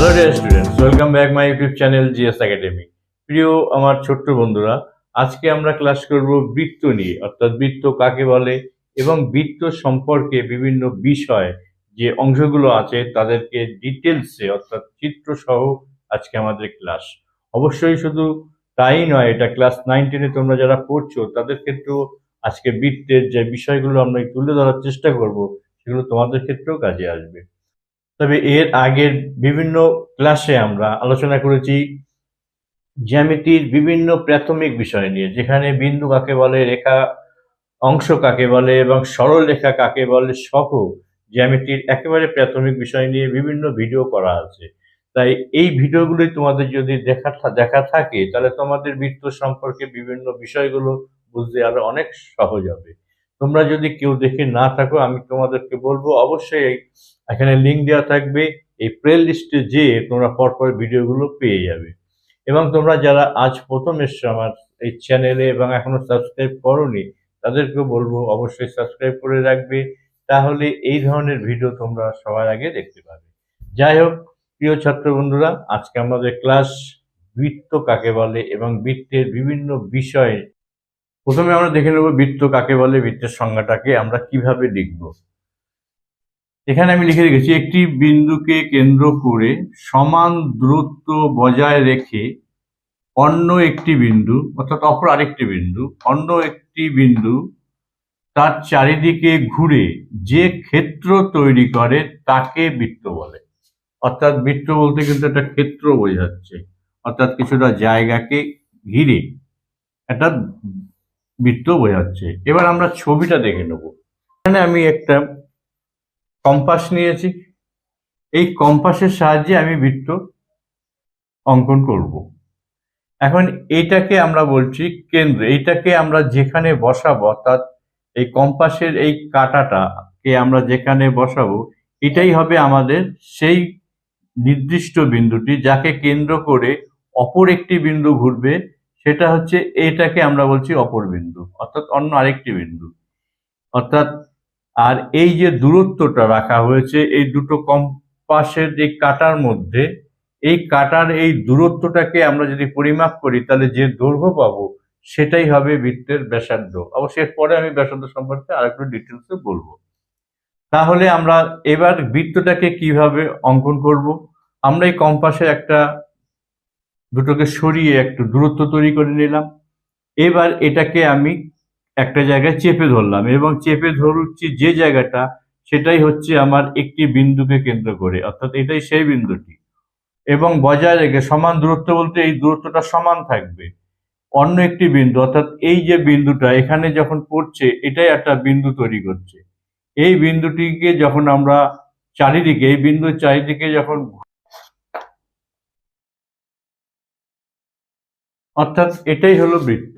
Hello dear students welcome back my YouTube channel GS academy প্রিয় আমার ছোট্ট বন্ধুরা, আজকে আমরা ক্লাস করব বৃত্ত নিয়ে, অর্থাৎ বৃত্ত কাকে বলে এবং বৃত্ত সম্পর্কে বিভিন্ন বিষয় যে অংশগুলো আছে তাদেরকে ডিটেলসে অর্থাৎ চিত্র সহ আজকে আমাদের ক্লাস অবশ্যই শুধু তাই নয়, এটা ক্লাস নাইন টেনে তোমরা যারা পড়ছো, তাদের ক্ষেত্রেও আজকে বৃত্তের যে বিষয়গুলো আমরা তুলে ধরার চেষ্টা করব, সেগুলো তোমাদের ক্ষেত্রেও কাজে আসবে। তবে এর আগের বিভিন্ন ক্লাসে আমরা আলোচনা করেছি জ্যামিতির বিভিন্ন প্রাথমিক বিষয় নিয়ে, যেখানে বিন্দু কাকে বলে, রেখা অংশ কাকে বলে এবং সরল রেখা কাকে বলে সহ জ্যামিতির একেবারে প্রাথমিক বিষয় নিয়ে বিভিন্ন ভিডিও করা আছে। তাই এই ভিডিওগুলি তোমাদের যদি দেখা দেখা থাকে, তাহলে তোমাদের বৃত্ত সম্পর্কে বিভিন্ন বিষয়গুলো বুঝতে আরও অনেক সহজ হবে। তোমরা যদি কেউ দেখে না থাকো, আমি তোমাদেরকে বলব, অবশ্যই এখানে লিঙ্ক দেওয়া থাকবে। এই প্লে লিস্টে যেয়ে তোমরা পরপর ভিডিওগুলো পেয়ে যাবে। এবং তোমরা যারা আজ প্রথম এসছো আমার এই চ্যানেলে এবং এখনও সাবস্ক্রাইব করোনি, তাদেরকেও বলব অবশ্যই সাবস্ক্রাইব করে রাখবে। তাহলে এই ধরনের ভিডিও তোমরা সবার আগে দেখতে পাবে। যাই হোক, প্রিয় ছাত্র বন্ধুরা, আজকে আমাদের ক্লাস বৃত্ত কাকে বলে এবং বৃত্তের বিভিন্ন বিষয়। প্রথমে আমরা দেখে নেব বৃত্ত কাকে বলে, বৃত্তের সংজ্ঞাটাকে আমরা কীভাবে লিখব। এখানে আমি লিখে রেখেছি, একটি বিন্দুকে কেন্দ্র করে সমান দূরত্ব বজায় রেখে অন্য একটি বিন্দু, অর্থাৎ অপর আরেকটি বিন্দু, অন্য একটি বিন্দু তার চারিদিকে ঘুরে যে ক্ষেত্র তৈরি করে তাকে বৃত্ত বলে। অর্থাৎ বৃত্ত বলতে কিন্তু একটা ক্ষেত্র বোঝাচ্ছে, অর্থাৎ কিছুটা জায়গাকে ঘিরে একটা বৃত্ত বোঝাচ্ছে। এবার আমরা ছবিটা দেখে নেব। এখানে আমি একটা কম্পাস নিয়েছি। এই কম্পাসের সাহায্যে আমি বৃত্ত অঙ্কন করব। এখন এইটাকে আমরা বলছি কেন্দ্র। এইটাকে আমরা যেখানে বসাবো, অর্থাৎ এই কম্পাসের এই কাঁটাটাকে আমরা যেখানে বসাবো, এটাই হবে আমাদের সেই নির্দিষ্ট বিন্দুটি যাকে কেন্দ্র করে অপর একটি বিন্দু ঘুরবে। সেটা হচ্ছে এটাকে আমরা বলছি অপর বিন্দু, অর্থাৎ অন্য আরেকটি বিন্দু। অর্থাৎ আর এই যে দূরত্বটা রাখা হয়েছে, এই দুটো কম্পাসের এই কাটার মধ্যে, এই কাটার এই দূরত্বটাকে আমরা যদি পরিমাপ করি, তাহলে যে দৈর্ঘ্য পাবো, সেটাই হবে বৃত্তের ব্যাসার্ধ। অবশ্যই পরে আমি ব্যাসার্ধ সম্পর্কে আরেকটু ডিটেলসে বলব। তাহলে আমরা এবার বৃত্তটাকে কীভাবে অঙ্কন করব? আমরা এই কম্পাসে একটা দুটোকে সরিয়ে একটু দূরত্ব তৈরি করে নিলাম। এবার এটাকে আমি একটা জায়গায় চেপে ধরলাম এবং চেপে ধরছি যে জায়গাটা, সেটাই হচ্ছে আমার একটি বিন্দুকে কেন্দ্র করে, অর্থাৎ এটাই সেই বিন্দুটি। এবং বজায় রেখে সমান দূরত্ব বলতে এই দূরত্বটা সমান থাকবে। অন্য একটি বিন্দু, অর্থাৎ এই যে বিন্দুটা এখানে যখন পড়ছে, এটাই একটা বিন্দু তৈরি করছে। এই বিন্দুটিকে যখন আমরা চারিদিকে, এই বিন্দুর চারিদিকে যখন অর্থাৎ এটাই হলো বৃত্ত।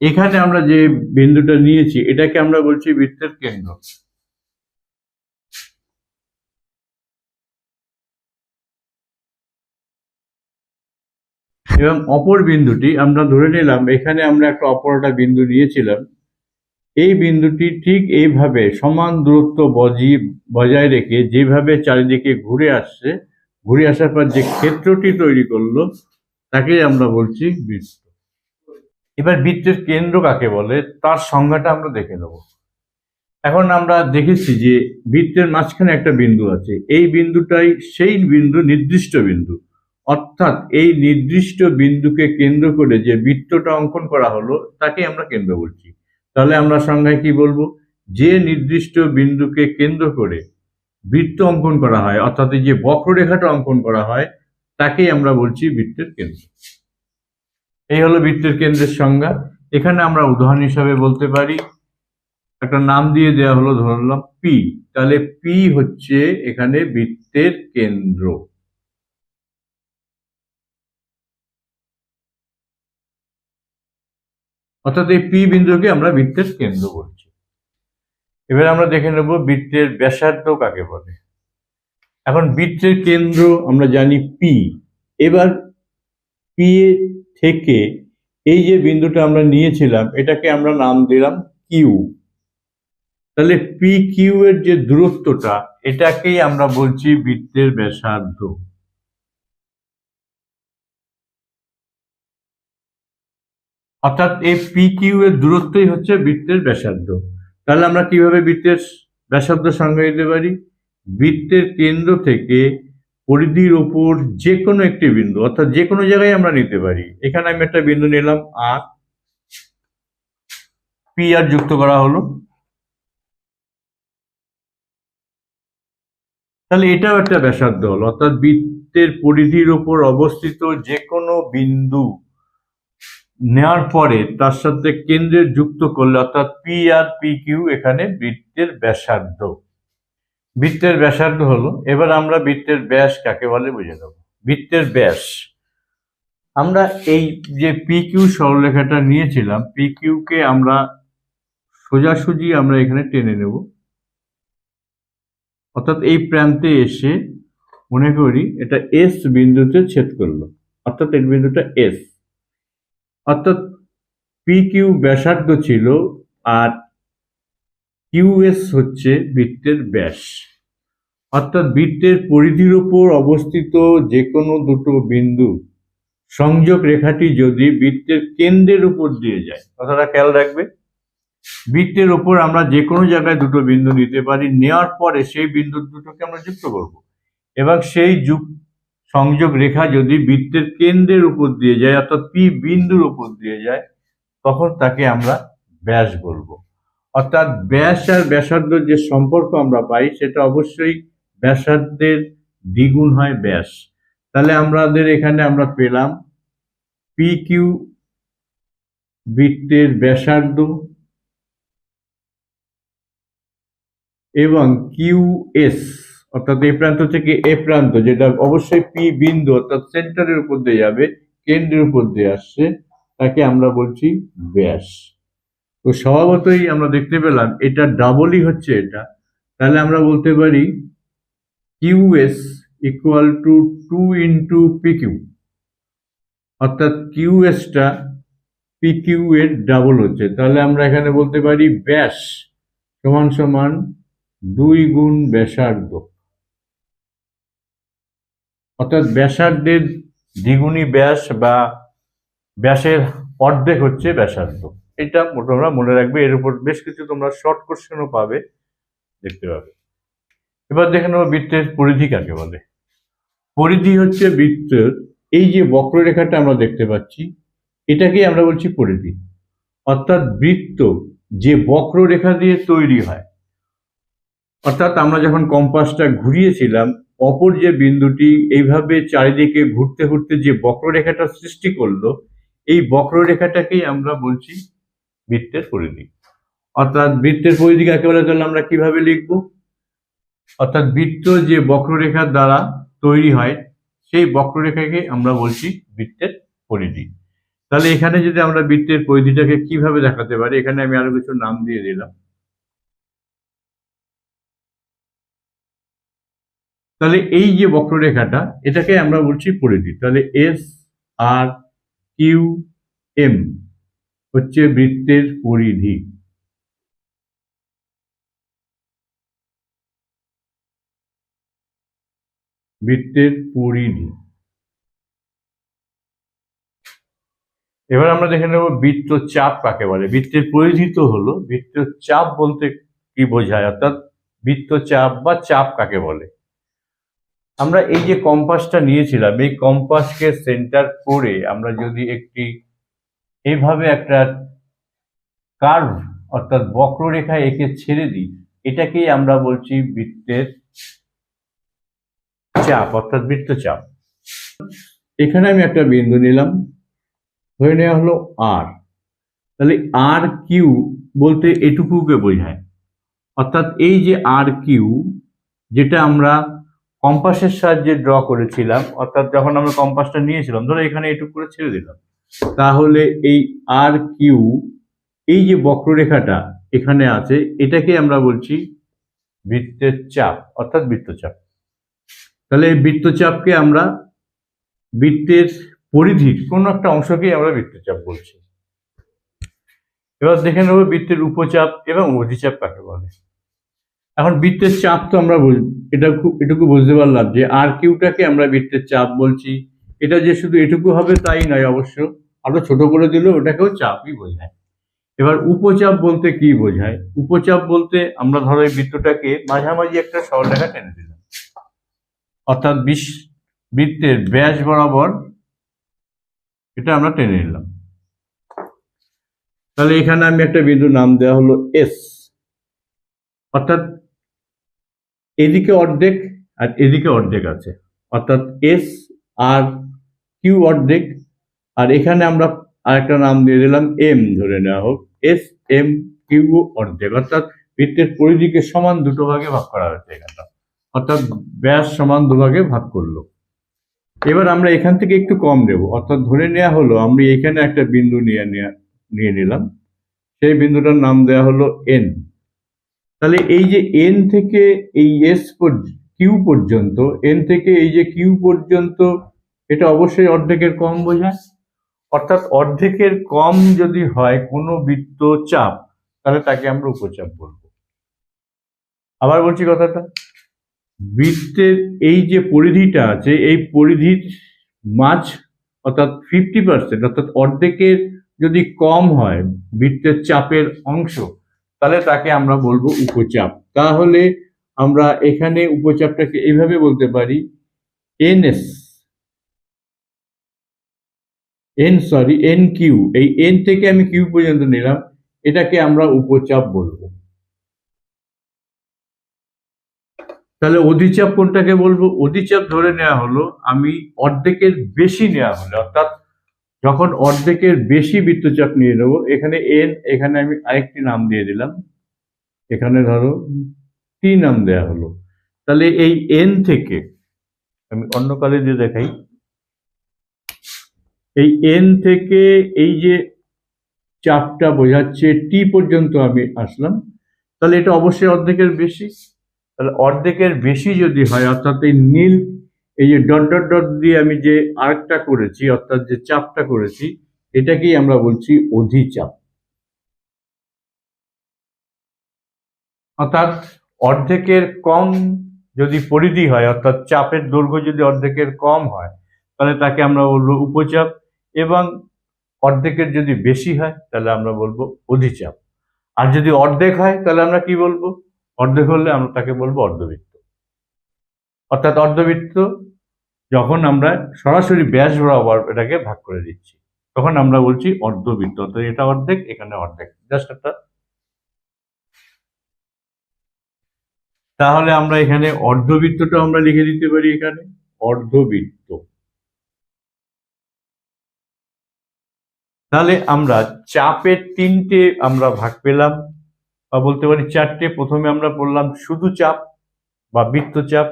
এখানে আমরা যে বিন্দুটা নিয়েছি, এটাকে আমরা বলছি বৃত্তের কেন্দ্র। এবং অপর বিন্দুটি আমরা ধরে নিলাম, এখানে আমরা একটা অপরটা বিন্দু নিয়েছিলাম। এই বিন্দুটি ঠিক এইভাবে সমান দূরত্ব বজি, বজায় রেখে যেভাবে চারিদিকে ঘুরে আসছে, ঘুরে আসার পর যে ক্ষেত্রটি তৈরি করল, তাকেই আমরা বলছি বৃত্ত। এবার বৃত্তের কেন্দ্র কাকে বলে, তার সংজ্ঞাটা আমরা দেখে নেব। এখন আমরা দেখেছি যে বৃত্তের মাঝখানে একটা বিন্দু আছে। এই বিন্দুটাই সেই বিন্দু, নির্দিষ্ট বিন্দু। অর্থাৎ এই নির্দিষ্ট বিন্দুকে কেন্দ্র করে যে বৃত্তটা অঙ্কন করা হলো, তাকে আমরা কেন্দ্র বলছি। তাহলে আমরা সংজ্ঞায় কি বলব? যে নির্দিষ্ট বিন্দুকে কেন্দ্র করে বৃত্ত অঙ্কন করা হয়, অর্থাৎ যে বক্ররেখাটা অঙ্কন করা হয়, তাকেই আমরা বলছি বৃত্তের কেন্দ্র। এই হলো বৃত্তের কেন্দ্রের সংজ্ঞা। এখানে আমরা উদাহরণ হিসাবে বলতে পারি, একটা নাম দিয়ে দেওয়া হলো ধরলাম পি তাহলে পি হচ্ছে এখানে বৃত্তের কেন্দ্র। অর্থাৎ এই পি বিন্দুকে আমরা বৃত্তের কেন্দ্র বলছি। এবার আমরা দেখে নেব বৃত্তের ব্যাসার্ধ কাকে বলে। এখন বৃত্তের কেন্দ্র আমরা জানি পি এবার পি থেকে এই যে বিন্দুটা আমরা নিয়েছিলাম, এটাকে আমরা নাম দিলাম কিউ তাহলে পি কিউ এর যে দূরত্বটা, এটাকেই আমরা বলছি বৃত্তের ব্যাসার্ধ। অর্থাৎ এই পি কিউ এর দূরত্বই হচ্ছে বৃত্তের ব্যাসার্ধ। তাহলে আমরা কীভাবে বৃত্তের ব্যাসার্ধ সংজ্ঞা দিতে পারি? বৃত্তের কেন্দ্র থেকে পরিধির ওপর যে কোনো একটি বিন্দু, অর্থাৎ যে কোনো জায়গায় আমরা নিতে পারি। এখানে আমি একটা বিন্দু নিলাম, আর পি আর যুক্ত করা হলো। তাহলে এটাও একটা ব্যাসার্ধ হলো, অর্থাৎ বৃত্তের পরিধির ওপর অবস্থিত যে কোনো বিন্দু নেওয়ার পরে তার সাথে কেন্দ্রের যুক্ত করলে, অর্থাৎ পি আর পি কিউ এখানে বৃত্তের ব্যাসার্ধ। বৃত্তের ব্যাসার্ধ হলো, এবার আমরা বৃত্তের ব্যাস কাকে বলে বুঝে নেব। বৃত্তের ব্যাস। আমরা এই যে পি কিউ সরলরেখাটা নিয়েছিলাম পি কিউকে আমরা সোজাসুজি আমরা এখানে টেনে নেব। অর্থাৎ এই প্রান্তে এসে মনে করি এটা এস বিন্দুতে ছেদ করল, অর্থাৎ এই বিন্দুটা এস অর্থাৎ পি কিউ ব্যাসার্ধ ছিল আর কিউএস হচ্ছে বৃত্তের ব্যাস। অর্থাৎ বৃত্তের পরিধির উপর অবস্থিত যে কোনো দুটো বিন্দু সংযোগ রেখাটি যদি বৃত্তের কেন্দ্রের উপর দিয়ে যায়, কথাটা খেয়াল রাখবে। বৃত্তের উপর আমরা যে কোনো জায়গায় দুটো বিন্দু নিতে পারি, নেওয়ার পরে সেই বিন্দু দুটোকে আমরা যুক্ত করব। এবং সেই যুগ সংযোগ রেখা যদি বৃত্তের কেন্দ্রের উপর দিয়ে যায়, অর্থাৎ পি বিন্দুর উপর দিয়ে যায়, তখন তাকে আমরা ব্যাস বলব। অর্থাৎ ব্যাস আর ব্যাসার্ধর যে সম্পর্ক আমরা পাই, সেটা অবশ্যই ব্যাসার্ধের দ্বিগুণ হয় ব্যাস। তাহলে আমাদের এখানে আমরা পেলাম পি কিউ বৃত্তের ব্যাসার্ধ এবং কিউ এস অর্থাৎ এ প্রান্ত থেকে এ প্রান্ত, যেটা অবশ্যই পি বিন্দু, অর্থাৎ সেন্টারের উপর দিয়ে যাবে, কেন্দ্রের উপর দিয়ে আসছে, তাকে আমরা বলছি ব্যাস। তো স্বভাবতই আমরা দেখতে পেলাম এটা ডাবলই হচ্ছে এটা। তাহলে আমরা বলতে পারি QS equal to two into PQ অর্থাৎ কিউএসটা পিকিউ এর ডাবল হচ্ছে। তাহলে আমরা এখানে বলতে পারি ব্যাস সমান সমান দুই গুণ ব্যাসার্ধ। অর্থাৎ ব্যাসার্ধের দ্বিগুণী ব্যাস বা ব্যাসের অর্ধেক হচ্ছে ব্যাসার্ধ। এটা তোমরা মনে রাখবে, এর উপর বেশ কিছু তোমরা শর্ট কোশ্চেনও পাবে, দেখতে পাবে। এবার দেখে নেব বৃত্তের পরিধি কাকে বলে। পরিধি হচ্ছে বৃত্তের, এই যে বক্ররেখাটা আমরা দেখতে পাচ্ছি, এটাকেই আমরা বলছি পরিধি। অর্থাৎ বৃত্ত যে বক্ররেখা দিয়ে তৈরি হয়, অর্থাৎ আমরা যখন কম্পাসটা ঘুরিয়েছিলাম, অপর যে বিন্দুটি এইভাবে চারিদিকে ঘুরতে ঘুরতে যে বক্ররেখাটা সৃষ্টি করল, এই বক্ররেখাটাকেই আমরা বলছি বৃত্তের পরিধি। অর্থাৎ বৃত্তের পরিধি কাকে বলে তাহলে আমরা কীভাবে লিখব? অর্থাৎ বৃত্ত যে বক্ররেখার দ্বারা তৈরি হয়, সেই বক্ররেখাকে আমরা বলছি বৃত্তের পরিধি। তাহলে এখানে যদি আমরা বৃত্তের পরিধিটাকে কীভাবে দেখাতে পারি, এখানে আমি আরও কিছু নাম দিয়ে দিলাম। তাহলে এই যে বক্ররেখাটা, এটাকে আমরা বলছি পরিধি। তাহলে এস আর কিউ এম হচ্ছে বৃত্তের পরিধি। বৃত্তের পরিধি। এবার আমরা দেখে নেব বৃত্ত চাপ কাকে বলে। বৃত্তের পরিধি তো হলো বৃত্ত চাপ বলতে কি বোঝায়? অর্থাৎ বৃত্ত চাপ বা চাপ কাকে বলে? আমরা এই যে কম্পাসটা নিয়েছিলাম, এই কম্পাসকে সেন্টার করে আমরা যদি একটি এইভাবে একটা কার্ভ অর্থাৎ বক্ররেখা এঁকে ছেড়ে দিই, এটাকেই আমরা বলছি বৃত্তের চাপ, অর্থাৎ বৃত্তচাপ। এখানে আমি একটা বিন্দু নিলাম, ধরে নেওয়া হলো আর তাহলে আর কিউ বলতে এটুকুকে বোঝায়। অর্থাৎ এই যে আর কিউ যেটা আমরা কম্পাসের সাহায্যে ড্র করেছিলাম, অর্থাৎ যখন আমরা কম্পাসটা নিয়েছিলাম, ধরো এখানে এটুকু করে ছেড়ে দিলাম। তাহলে এই আর কিউ, এই যে বক্ররেখাটা এখানে আছে, এটাকে আমরা বলছি বৃত্তের চাপ, অর্থাৎ বৃত্তচাপ। তাহলে এই বৃত্তচাপকে আমরা বৃত্তের পরিধির কোনো একটা অংশকেই আমরা বৃত্তচাপ বলছি। এবার দেখে নেব বৃত্তের উপচাপ এবং অধিচাপ কাকে বলে। এখন বৃত্তের চাপ তো আমরা এটা এটুকু বুঝতে পারলাম যে আর কিউটাকে আমরা বৃত্তের চাপ বলছি। এটা যে শুধু এটুকু হবে তাই নয় অবশ্য। আরও ছোট করে দিলেও ওটাকেও চাপই বোঝায়। এবার উপচাপ বলতে কি বোঝায়? উপচাপ বলতে আমরা ধরো এই বৃত্তটাকে মাঝামাঝি একটা সরলরেখা টেনে দিলাম। অর্থাৎ বিশ বৃত্তের ব্যাস বরাবর এটা আমরা টেনে নিলাম। তাহলে এখানে আমি একটা বিন্দু নাম দেওয়া হলো এস অর্থাৎ এদিকে অর্ধেক আর এদিকে অর্ধেক আছে। অর্থাৎ এস আর কিউ অর্ধেক আর এখানে আমরা আরেকটা নাম দিয়ে দিলাম এম ধরে নেওয়া হোক। এস এম কিউ অর্ধেক। অর্থাৎ বৃত্তের পরিধিকে সমান দুটো ভাগে ভাগ করা হয়েছে এখানটা। অর্থাৎ ব্যাস সমান দুভাগে ভাগ করল। এবার আমরা এখান থেকে একটু কম নেব অর্থাৎ ধরে নেওয়া হলো, আমরা এখানে একটা বিন্দু নিয়ে নেয়া- নিয়ে নিলাম। সেই বিন্দুটার নাম দেওয়া হলো এন তাহলে এই যে এন থেকে এই এস কিউ পর্যন্ত এন থেকে এই যে কিউ পর্যন্ত, এটা অবশ্যই অর্ধেকের কম বোঝায়। অর্থাৎ অর্ধেকের কম যদি হয় কোনো বৃত্ত চাপ, তাহলে তাকে আমরা উপচাপ বলব। আবার বলছি কথাটা, বৃত্তের এই যে পরিধিটা আছে, এই পরিধির মাঝ, অর্থাৎ ফিফটি পার্সেন্ট অর্থাৎ অর্ধেকের যদি কম হয় বৃত্তের চাপের অংশ, তাহলে তাকে আমরা বলব উপচাপ। তাহলে আমরা এখানে উপচাপটাকে এইভাবে বলতে পারি, NS N sorry N Q এই এন থেকে আমি কিউ পর্যন্ত নিলাম। এটাকে আমরা উপচাপ বলব। তাহলে অধিচাপ কোনটাকে বলব? অধিচাপ ধরে নেওয়া হলো, আমি অর্ধেকের বেশি নেওয়া হলো। অর্থাৎ যখন অর্ধেকের বেশি বৃত্তচাপ নিয়ে নেব, এখানে এন এখানে আমি আরেকটি নাম দিয়ে দিলাম। এখানে ধরো টি নাম দেয়া হলো। তাহলে এই এন থেকে, আমি অন্য কালে দিয়ে দেখাই। এই এন থেকে এই যে চাপটা বোঝাচ্ছে টি পর্যন্ত আমি আসলাম। তাহলে এটা অবশ্যই অর্ধেকের বেশি। তাহলে অর্ধেকের বেশি যদি হয়, অর্থাৎ এই নীল, এই যে ডট ডট ডট দিয়ে আমি যে আরেকটা করেছি, অর্থাৎ যে চাপটা করেছি, এটাকেই আমরা বলছি অধিচাপ। অর্থাৎ অর্ধেকের কম যদি পরিধি হয়, অর্থাৎ চাপের দৈর্ঘ্য যদি অর্ধেকের কম হয়, তাহলে তাকে আমরা বলব উপচাপ। এবং অর্ধেকের যদি বেশি হয়, তাহলে আমরা বলব অধিচাপ। আর যদি অর্ধেক হয়, তাহলে আমরা কি বলব? অর্ধেক হলে আমরা তাকে বলব অর্ধবৃত্ত। অর্থাৎ অর্ধবৃত্ত যখন আমরা সরাসরি ব্যাস বরাবর এটাকে ভাগ করে দিচ্ছি, তখন আমরা বলছি অর্ধবৃত্ত। অর্থাৎ এটা অর্ধেক, এখানে অর্ধেক। জাস্ট একটা তাহলে আমরা এখানে অর্ধবৃত্তটা আমরা লিখে দিতে পারি এখানে। অর্ধবৃত্ত। তাহলে আমরা চাপের তিনটে আমরা ভাগ পেলাম, বা বলতে পারি চারটে। প্রথমে আমরা পড়লাম শুধু চাপ বা বৃত্তচাপ,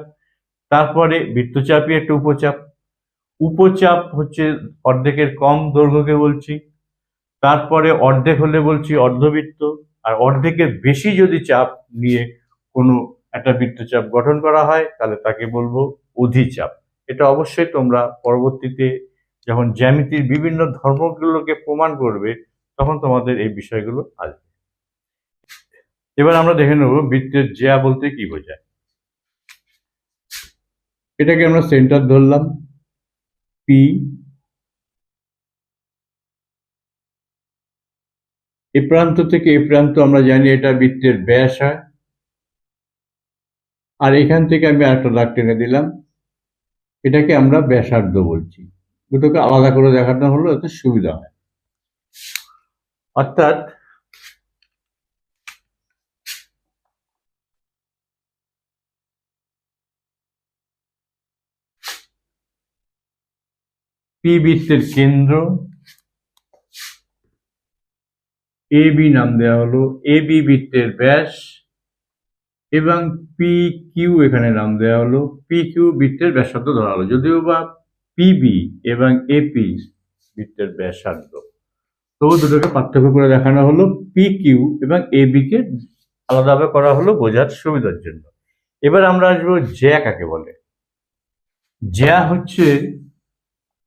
তারপরে বৃত্তচাপই একটা উপচাপ। উপচাপ হচ্ছে অর্ধেকের কম দৈর্ঘ্যকে বলছি, তারপরে অর্ধেক হলে বলছি অর্ধবৃত্ত, আর অর্ধেকের বেশি যদি চাপ নিয়ে কোনো একটা বৃত্তচাপ গঠন করা হয়, তাহলে তাকে বলব অধিচাপ। এটা অবশ্যই তোমরা পরবর্তীতে যখন জ্যামিতির বিভিন্ন ধর্মগুলোকে প্রমাণ করবে, তখন তোমাদের এই বিষয়গুলো আসবে। এবার আমরা দেখে নেব বৃত্তের জ্যা বলতে কি বোঝায়। এটাকে আমরা সেন্টার ধরলাম পি এ প্রান্ত থেকে এ প্রান্ত আমরা জানি এটা বৃত্তের ব্যাস হয়। আর এখান থেকে আমি আরেকটা দাগ টেনে দিলাম, এটাকে আমরা ব্যাসার্ধ বলছি। দুটোকে আলাদা করে দেখানো হলো, এতে সুবিধা হয়। অর্থাৎ পি বৃত্তের কেন্দ্র, এ বি নাম দেওয়া হলো, এ বি বৃত্তের ব্যাস, এবং পি কিউ এখানে নাম দেওয়া হলো, পি কিউ বৃত্তের ব্যাসার্ধ ধরা হলো। যদিও বা পিবি এবং এপি বৃত্তের ব্যাসার্ধ। তবু দুটোকে পার্থক্য করে দেখানো হলো পি কিউ এবং এ কে আলাদাভাবে করা হলো বোঝার সুবিধার জন্য। এবার আমরা আসব জ্যা কাকে বলে। জ্যা হচ্ছে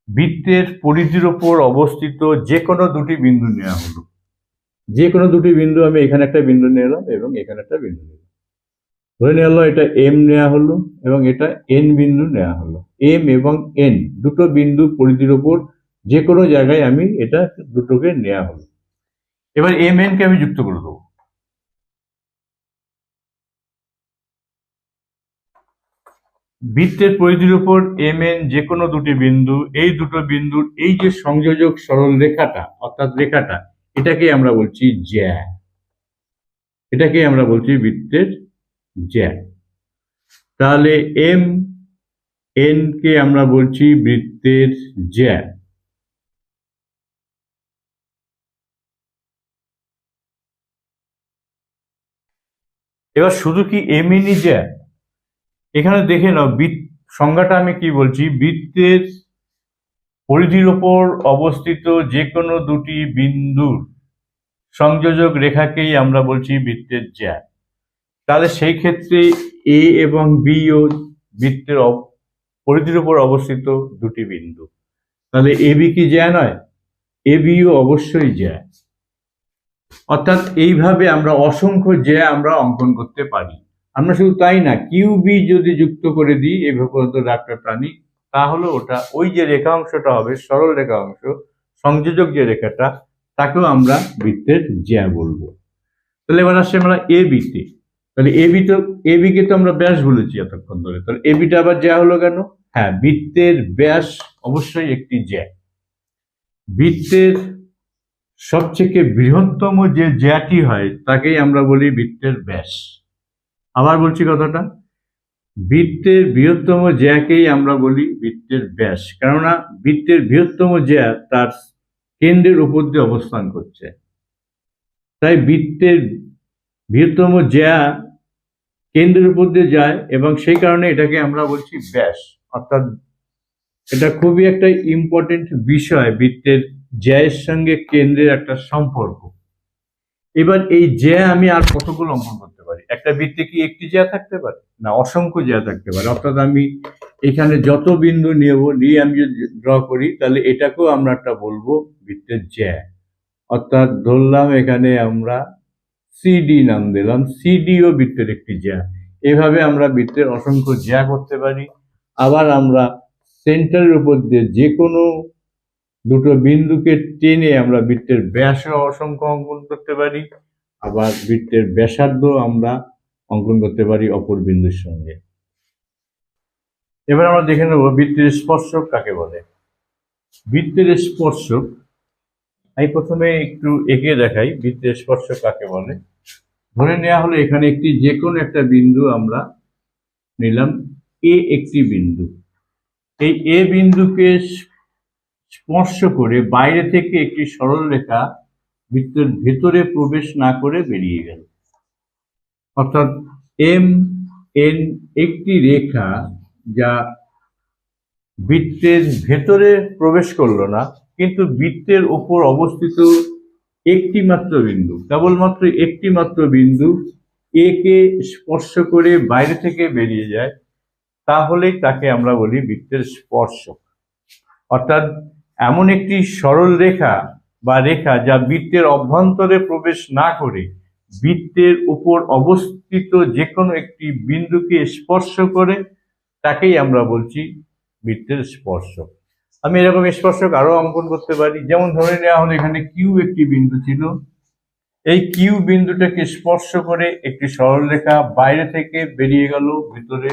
বৃত্তের পরিধির ওপর অবস্থিত যে কোনো দুটি বিন্দু নেওয়া হলো। যে কোনো দুটি বিন্দু আমি এখানে একটা বিন্দু নিলাম এবং এখানে একটা বিন্দু নিলাম ধরে নেওয়া হলো এটা এম নেওয়া হলো এবং এটা এন বিন্দু নেওয়া হলো। এম এবং এন দুটো বিন্দু পরিধির ওপর যে কোনো জায়গায় আমি এটা দুটোকে নেওয়া হলো। এবার এম এন কে আমি যুক্ত করে দেবো। বৃত্তের পরিধির উপর এম এন যে কোনো দুটি বিন্দু, এই দুটো বিন্দুর এই যে সংযোজক সরল রেখাটা, অর্থাৎ রেখাটা এটাকে আমরা বলছি জ্যা। এটাকে আমরা বলছি বৃত্তের জ্যা। তাহলে এম, এন কে আমরা বলছি বৃত্তের জ্যা। এবার শুধু কি এম এনই জ্যা? এখানে দেখে নাও বৃত্ত সংজ্ঞাটা আমি কি বলছি? বৃত্তের পরিধির ওপর অবস্থিত যে কোনো দুটি বিন্দুর সংযোজক রেখাকেই আমরা বলছি বৃত্তের জ্যা। তাহলে সেই ক্ষেত্রে এ এবং বি ও বৃত্তের পরিধির উপর অবস্থিত দুটি বিন্দু। তাহলে এ বি কি জ্যা নয়? এ বিও অবশ্যই জ্যা। অর্থাৎ এইভাবে আমরা অসংখ্য জ্যা আমরা অঙ্কন করতে পারি। আমরা শুধু তাই না, কিউ বি যদি যুক্ত করে দিই এই পর্যন্ত ডাক্তার প্রাণী, তাহলে ওটা ওই যে রেখা অংশটা হবে, সরল রেখা অংশ, সংযোজক যে রেখাটা, তাকেও আমরা বৃত্তের জ্যা বলব। তাহলে এবার আসছে আমরা এ বিতে তাহলে এবি তো এ বিকে তো আমরা ব্যাস বলেছি এতক্ষণ ধরে। তাহলে এবিটা আবার জ্যা হলো কেন? হ্যাঁ বৃত্তের ব্যাস অবশ্যই একটি জ্যা। বৃত্তের সবথেকে বৃহত্তম যে জ্যাটি হয়, তাকেই আমরা বলি বৃত্তের ব্যাস। আবার বলছি কথাটা। বৃত্তের বৃহত্তম জ্যাকেই আমরা বলি বৃত্তের ব্যাস। কেননা বৃত্তের বৃহত্তম জ্যা তার কেন্দ্রের উপর দিয়ে অবস্থান করছে। তাই বৃত্তের বৃহত্তম জ্যা কেন্দ্রের উপর দিয়ে যায় এবং সেই কারণে এটাকে আমরা বলছি ব্যাস। অর্থাৎ এটা খুবই একটা ইম্পর্টেন্ট বিষয়, বৃত্তের জ্যায়ের সঙ্গে কেন্দ্রের একটা সম্পর্ক। এবার এই জ্যা আমি আর কতগুলো অঙ্কন করতে পারি? একটা বৃত্তে কি একটি জ্যা থাকতে পারে? না, অসংখ্য জ্যা থাকতে পারে। অর্থাৎ আমি এখানে যত বিন্দু নেব, নিয়ে আমি যদি ড্র করি, তাহলে এটাকেও আমরা একটা বলব বৃত্তের জ্যা অর্থাৎ ধরলাম এখানে আমরা সিডি নাম দিলাম। সিডিও বৃত্তের একটি জ্যা। এভাবে আমরা বৃত্তের অসংখ্য জ্যা করতে পারি। আবার আমরা সেন্টারের উপর দিয়ে যে কোনো দুটো বিন্দুকে টেনে আমরা বৃত্তের ব্যাসও অসংখ্য অঙ্কন করতে পারি। আবার বৃত্তের ব্যাসার্ধ আমরা অঙ্কন করতে পারি অপর বিন্দুর সঙ্গে। এবার আমরা দেখে নেব বৃত্তের স্পর্শক কাকে বলে। বৃত্তের স্পর্শক আমি প্রথমে একটু এঁকে দেখাই বৃত্তের স্পর্শ কাকে বলে। ধরে নেওয়া হলো এখানে একটি যে কোনো একটা বিন্দু আমরা নিলাম, এ একটি বিন্দু। এই এ বিন্দুকে স্পর্শ করে বাইরে থেকে একটি সরল রেখা বৃত্তের ভেতরে প্রবেশ না করে বেরিয়ে গেল। অর্থাৎ এম এন একটি রেখা যা বৃত্তের ভেতরে প্রবেশ করল না কিন্তু বৃত্তের ওপর অবস্থিত একটি মাত্র বিন্দু, কেবলমাত্র একটি মাত্র বিন্দু একে স্পর্শ করে বাইরে থেকে বেরিয়ে যায়, তাহলেই তাকে আমরা বলি বৃত্তের স্পর্শক। অর্থাৎ এমন একটি সরল রেখা বা রেখা যা বৃত্তের অভ্যন্তরে প্রবেশ না করে বৃত্তের উপর অবস্থিত যে কোনো একটি বিন্দুকে স্পর্শ করে, তাকেই আমরা বলছি বৃত্তের স্পর্শক। আমি এরকম স্পর্শক আরও অঙ্কন করতে পারি। যেমন ধরে নেওয়া হলো, এখানে কিউ একটি বিন্দু ছিল। এই কিউ বিন্দুটাকে স্পর্শ করে একটি সরলরেখা বাইরে থেকে বেরিয়ে গেল, ভিতরে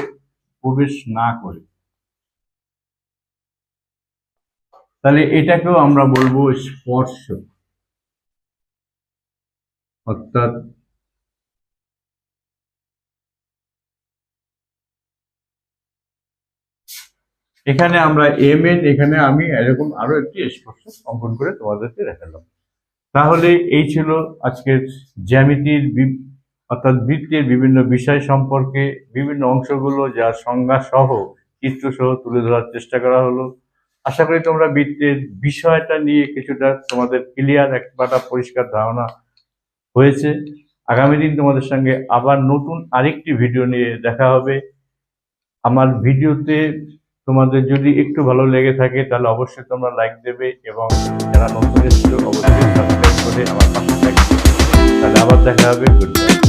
প্রবেশ না করে। তাহলে এটাকেও আমরা বলব স্পর্শ অর্থাৎ এখানে আমরা এম এন এখানে আমি এরকম আরও একটি স্পর্শ অঙ্কন করে তোমাদেরকে দেখালাম। তাহলে এই ছিল আজকের জ্যামিতির অর্থাৎ বৃত্তের বিভিন্ন বিষয় সম্পর্কে, বিভিন্ন অংশগুলো যা সংজ্ঞা সহ, চিত্র সহ তুলে ধরার চেষ্টা করা হলো। আশা করি তোমরা বৃত্তের বিষয়টা নিয়ে কিছুটা তোমাদের ক্লিয়ার একটা পরিষ্কার ধারণা হয়েছে। আগামী দিন তোমাদের সঙ্গে আবার নতুন আরেকটি ভিডিও নিয়ে দেখা হবে। আমার ভিডিওতে তোমাদের যদি একটু ভালো লেগে থাকে, তাহলে অবশ্যই তোমরা লাইক দেবে এবং যারা নতুন এসেছ, অবশ্যই সাবস্ক্রাইব করে আমার পাশে থাকবে। তাহলে আবার দেখা হবে। Good bye